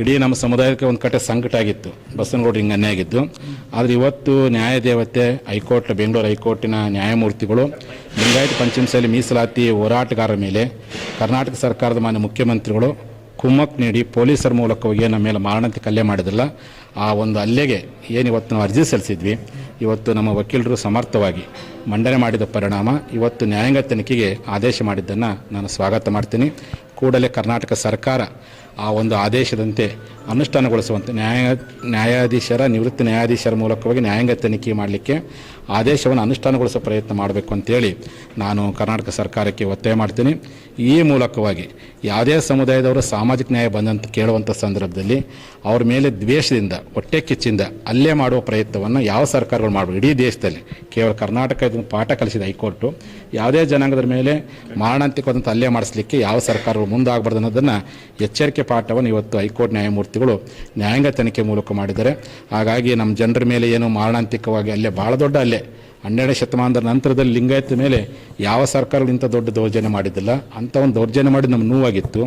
ಇಡೀ ನಮ್ಮ ಸಮುದಾಯಕ್ಕೆ ಒಂದು ಕಡೆ ಸಂಕಟ ಆಗಿತ್ತು. ಬಸವನಗೌಡರು ಹಿಂಗೆ ಅನ್ಯಾಯ ಆಗಿದ್ದು ಆದರೆ ಇವತ್ತು ನ್ಯಾಯದೇವತೆ ಹೈಕೋರ್ಟ್, ಬೆಂಗಳೂರು ಹೈಕೋರ್ಟಿನ ನ್ಯಾಯಮೂರ್ತಿಗಳು, ಲಿಂಗಾಯತ ಪಂಚಮಸಾಲಿ ಮೀಸಲಾತಿ ಹೋರಾಟಗಾರರ ಮೇಲೆ ಕರ್ನಾಟಕ ಸರ್ಕಾರದ ಮಾನ್ಯ ಮುಖ್ಯಮಂತ್ರಿಗಳು ಕುಮ್ಮಕ್ ನೀಡಿ ಪೊಲೀಸರ ಮೂಲಕವಾಗಿ ನಮ್ಮ ಮೇಲೆ ಮಾರಣಾಂತಿಕ ಕಲ್ಲೆ ಮಾಡಿದ್ರಲ್ಲ, ಆ ಒಂದು ಹಲ್ಲೆಗೆ ಏನು ಇವತ್ತು ನಾವು ಅರ್ಜಿ ಸಲ್ಲಿಸಿದ್ವಿ. ಇವತ್ತು ನಮ್ಮ ವಕೀಲರು ಸಮರ್ಥವಾಗಿ ಮಂಡನೆ ಮಾಡಿದ ಪರಿಣಾಮ, ಇವತ್ತು ನ್ಯಾಯಾಂಗ ತನಿಖೆಗೆ ಆದೇಶ ಮಾಡಿದ್ದನ್ನು ನಾನು ಸ್ವಾಗತ ಮಾಡ್ತೀನಿ. ಕೂಡಲೇ ಕರ್ನಾಟಕ ಸರ್ಕಾರ ಆ ಒಂದು ಆದೇಶದಂತೆ ಅನುಷ್ಠಾನಗೊಳಿಸುವಂತೆ ನ್ಯಾಯ, ನ್ಯಾಯಾಧೀಶರ, ನಿವೃತ್ತ ನ್ಯಾಯಾಧೀಶರ ಮೂಲಕವಾಗಿ ನ್ಯಾಯಾಂಗ ತನಿಖೆ ಮಾಡಲಿಕ್ಕೆ ಆದೇಶವನ್ನು ಅನುಷ್ಠಾನಗೊಳಿಸೋ ಪ್ರಯತ್ನ ಮಾಡಬೇಕು ಅಂತೇಳಿ ನಾನು ಕರ್ನಾಟಕ ಸರ್ಕಾರಕ್ಕೆ ಒತ್ತಾಯ ಮಾಡ್ತೀನಿ. ಈ ಮೂಲಕವಾಗಿ ಯಾವುದೇ ಸಮುದಾಯದವರು ಸಾಮಾಜಿಕ ನ್ಯಾಯ ಬಂದಂತ ಕೇಳುವಂಥ ಸಂದರ್ಭದಲ್ಲಿ ಅವ್ರ ಮೇಲೆ ದ್ವೇಷದಿಂದ, ಹೊಟ್ಟೆ ಕಿಚ್ಚಿಂದ ಅಲ್ಲೇ ಮಾಡುವ ಪ್ರಯತ್ನವನ್ನು ಯಾವ ಸರ್ಕಾರಗಳು ಮಾಡಬೇಕು ಇಡೀ ದೇಶದಲ್ಲಿ ಕೇವಲ ಕರ್ನಾಟಕ ಪಾಠ ಕಲಿಸಿದ ಹೈಕೋರ್ಟು ಯಾವುದೇ ಜನಾಂಗದ ಮೇಲೆ ಮಾರಣಾಂತಿಕವಾದಂಥ ಅಲ್ಲೇ ಮಾಡಿಸ್ಲಿಕ್ಕೆ ಯಾವ ಸರ್ಕಾರಗಳು ಮುಂದಾಗಬಾರ್ದು ಅನ್ನೋದನ್ನು ಎಚ್ಚರಿಕೆ ಪಾಠವನ್ನು ಇವತ್ತು ಹೈಕೋರ್ಟ್ ನ್ಯಾಯಮೂರ್ತಿಗಳು ನ್ಯಾಯಾಂಗ ತನಿಖೆ ಮೂಲಕ ಮಾಡಿದ್ದಾರೆ. ಹಾಗಾಗಿ ನಮ್ಮ ಜನರ ಮೇಲೆ ಏನು ಮಾರಣಾಂತಿಕವಾಗಿ ಅಲ್ಲೇ ಭಾಳ ದೊಡ್ಡ ಅಲ್ಲೇ ಹನ್ನೆರಡನೇ ಶತಮಾನದ ನಂತರದಲ್ಲಿ ಲಿಂಗಾಯತ ಮೇಲೆ ಯಾವ ಸರ್ಕಾರಗಳು ಇಂಥ ದೊಡ್ಡ ದೌರ್ಜನ್ಯ ಮಾಡಿದ್ದಿಲ್ಲ ಅಂಥ ಒಂದು ದೌರ್ಜನ್ಯ ಮಾಡಿ ನಮ್ಮ ನೋವಾಗಿತ್ತು.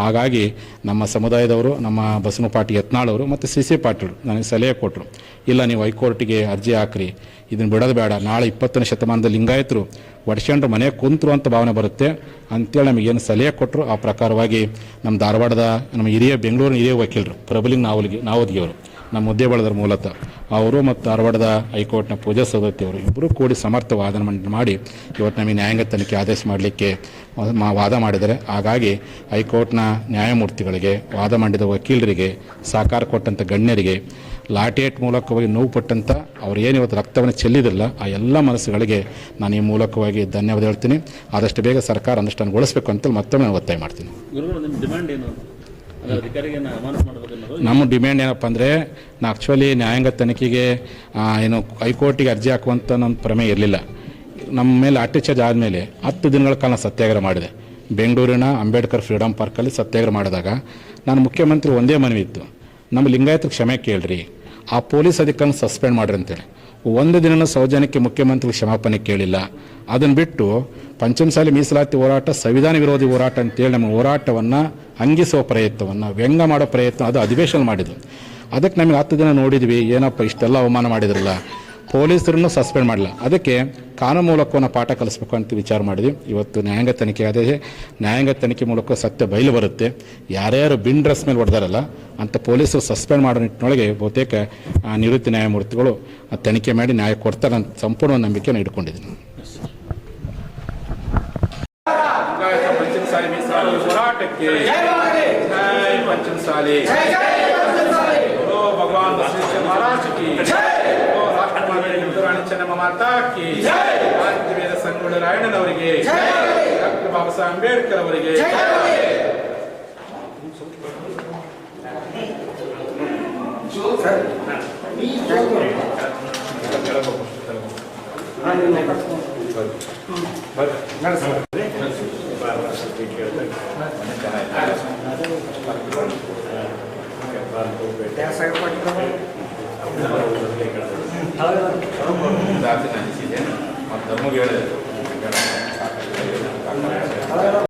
ಹಾಗಾಗಿ ನಮ್ಮ ಸಮುದಾಯದವರು, ನಮ್ಮ ಬಸವ ಪಾಟಿ ಯತ್ನಾಳವರು ಮತ್ತು ಸಿ ಸಿ ಪಾಟೀಲ್ ನನಗೆ ಸಲಹೆ ಕೊಟ್ಟರು ಇಲ್ಲ, ನೀವು ಹೈಕೋರ್ಟಿಗೆ ಅರ್ಜಿ ಹಾಕ್ರಿ, ಇದನ್ನು ಬಿಡೋದು ಬೇಡ, ನಾಳೆ ಇಪ್ಪತ್ತನೇ ಶತಮಾನದ ಲಿಂಗಾಯತರು ಒಡ್ಸ್ಕೊಂಡ್ರು ಮನೆ ಕುಂತರು ಅಂತ ಭಾವನೆ ಬರುತ್ತೆ. ಅಂತೇಳಿ ನಮಗೇನು ಸಲಹೆ ಕೊಟ್ಟರು ಆ ಪ್ರಕಾರವಾಗಿ ನಮ್ಮ ಧಾರವಾಡದ ನಮ್ಮ ಹಿರಿಯ, ಬೆಂಗಳೂರಿನ ಹಿರಿಯ ವಕೀಲರು ಪ್ರಬಲಿಂಗ್ ನಾವಲ್ಗಿ ನಾವದ್ಗಿಯವರು. ನಮ್ಮ ಮುದ್ದೇಬಳದರ ಮೂಲತಃ ಅವರು ಮತ್ತು ಧಾರವಾಡದ ಹೈಕೋರ್ಟ್ನ ಪೂಜಾ ಅವರು ಇಬ್ಬರು ಕೂಡಿ ಸಮರ್ಥ ವಾದ ಮಾಡಿ ಇವತ್ತು ನಮಗೆ ನ್ಯಾಯಾಂಗ ತನಿಖೆ ಆದೇಶ ಮಾಡಲಿಕ್ಕೆ ವಾದ ಮಾಡಿದರೆ ಹಾಗಾಗಿ ಹೈಕೋರ್ಟ್ನ ನ್ಯಾಯಮೂರ್ತಿಗಳಿಗೆ, ವಾದ ಮಾಡಿದ ವಕೀಲರಿಗೆ ಸಹಕಾರ ಕೊಟ್ಟಂಥ ಗಣ್ಯರಿಗೆ ಲಾಟೇಟ್ ಮೂಲಕವಾಗಿ ನೋವು ಪಟ್ಟಂಥ ಅವ್ರು ಏನು ಇವತ್ತು ರಕ್ತವನ್ನು ಚೆಲ್ಲಿದಿಲ್ಲ ಆ ಎಲ್ಲ ಮನಸ್ಸುಗಳಿಗೆ ನಾನು ಈ ಮೂಲಕವಾಗಿ ಧನ್ಯವಾದ ಹೇಳ್ತೀನಿ. ಆದಷ್ಟು ಬೇಗ ಸರ್ಕಾರ ಅನುಷ್ಠಾನಗೊಳಿಸಬೇಕು ಅಂತ ಮತ್ತೊಮ್ಮೆ ಒತ್ತಾಯ ಮಾಡ್ತೀನಿ. ನಿಮ್ಮ ಡಿಮ್ಯಾಂಡ್ ಏನಪ್ಪ ಅಂದರೆ, ನಾ ಆ್ಯಕ್ಚುಲಿ ನ್ಯಾಯಾಂಗ ತನಿಖೆಗೆ ಏನು ಹೈಕೋರ್ಟಿಗೆ ಅರ್ಜಿ ಹಾಕುವಂಥ ನಮ್ಮ ಪ್ರಮೇಯ ಇರಲಿಲ್ಲ. ನಮ್ಮ ಮೇಲೆ ಅಟ್ಯಾಚಾರ್ಜ್ ಆದಮೇಲೆ ಹತ್ತು ದಿನಗಳ ಕಾಲ ಸತ್ಯಾಗ್ರಹ ಮಾಡಿದೆ. ಬೆಂಗಳೂರಿನ ಅಂಬೇಡ್ಕರ್ ಫ್ರೀಡಮ್ ಪಾರ್ಕಲ್ಲಿ ಸತ್ಯಾಗ್ರಹ ಮಾಡಿದಾಗ ನಾನು ಮುಖ್ಯಮಂತ್ರಿ ಒಂದೇ ಮನವಿ ಇತ್ತು. ನಮ್ಮ ಲಿಂಗಾಯತ ಕ್ಷಮೆ ಕೇಳ್ರಿ, ಆ ಪೊಲೀಸ್ ಅಧಿಕಾರಿನ ಸಸ್ಪೆಂಡ್ ಮಾಡ್ರಿ ಅಂತೇಳಿ. ಒಂದು ದಿನನೂ ಸೌಜನ್ಯಕ್ಕೆ ಮುಖ್ಯಮಂತ್ರಿ ಕ್ಷಮಾಪಣೆ ಕೇಳಿಲ್ಲ. ಅದನ್ನು ಬಿಟ್ಟು ಪಂಚಮಸಾಲಿ ಮೀಸಲಾತಿ ಹೋರಾಟ, ಸಂವಿಧಾನ ವಿರೋಧಿ ಹೋರಾಟ ಅಂತೇಳಿ ನಮ್ಮ ಹೋರಾಟವನ್ನು ಹಂಗಿಸುವ ಪ್ರಯತ್ನವನ್ನು, ವ್ಯಂಗ್ಯ ಮಾಡೋ ಪ್ರಯತ್ನ ಅದು ಅಧಿವೇಶನ ಮಾಡಿದ್ರು ಅದಕ್ಕೆ ನಮಗೆ ಹತ್ತು ದಿನ ನೋಡಿದ್ವಿ, ಏನಪ್ಪ ಇಷ್ಟೆಲ್ಲ ಅವಮಾನ ಮಾಡಿದ್ರಲ್ಲ. ಪೊಲೀಸರನ್ನು ಸಸ್ಪೆಂಡ್ ಮಾಡಲ್ಲ ಅದಕ್ಕೆ ಕಾನೂನು ಮೂಲಕವನ್ನು ಪಾಠ ಕಲಿಸ್ಬೇಕು ಅಂತ ವಿಚಾರ ಮಾಡಿದ್ವಿ. ಇವತ್ತು ನ್ಯಾಯಾಂಗ ತನಿಖೆ ಅದೇ ನ್ಯಾಯಾಂಗ ತನಿಖೆ ಮೂಲಕ ಸತ್ಯ ಬಯಲು ಬರುತ್ತೆ. ಯಾರ್ಯಾರು ಬಿನ್ ಡ್ರೆಸ್ ಮೇಲೆ ಹೊಡೆದಾರಲ್ಲ ಅಂತ ಪೊಲೀಸರು ಸಸ್ಪೆಂಡ್ ಮಾಡೋ ನಿಟ್ಟಿನೊಳಗೆ ಬಹುತೇಕ ಆ, ನಿವೃತ್ತಿ ನ್ಯಾಯಮೂರ್ತಿಗಳು ತನಿಖೆ ಮಾಡಿ ನ್ಯಾಯ ಕೊಡ್ತಾರೆ ಅಂತ ಸಂಪೂರ್ಣ ನಂಬಿಕೆಯನ್ನು ಇಟ್ಕೊಂಡಿದ್ದೀನಿ. ಭಗವಾನ್ ಮಾತಾ ಕಿ ರಾಜ್ಯವೇದ ಸಂಗೊಳ್ಳಿ ರಾಯಣ್ಣನವರಿಗೆ. ಡಾಕ್ಟರ್ ಬಾಬಾ ಸಾಹೇಬ್ ಅಂಬೇಡ್ಕರ್ ಅವರಿಗೆ. ದಾಖಲೆ ಅನಿಸಿದೆ ಮತ್ತು ನಮಗೆ ಹೇಳಿದೆ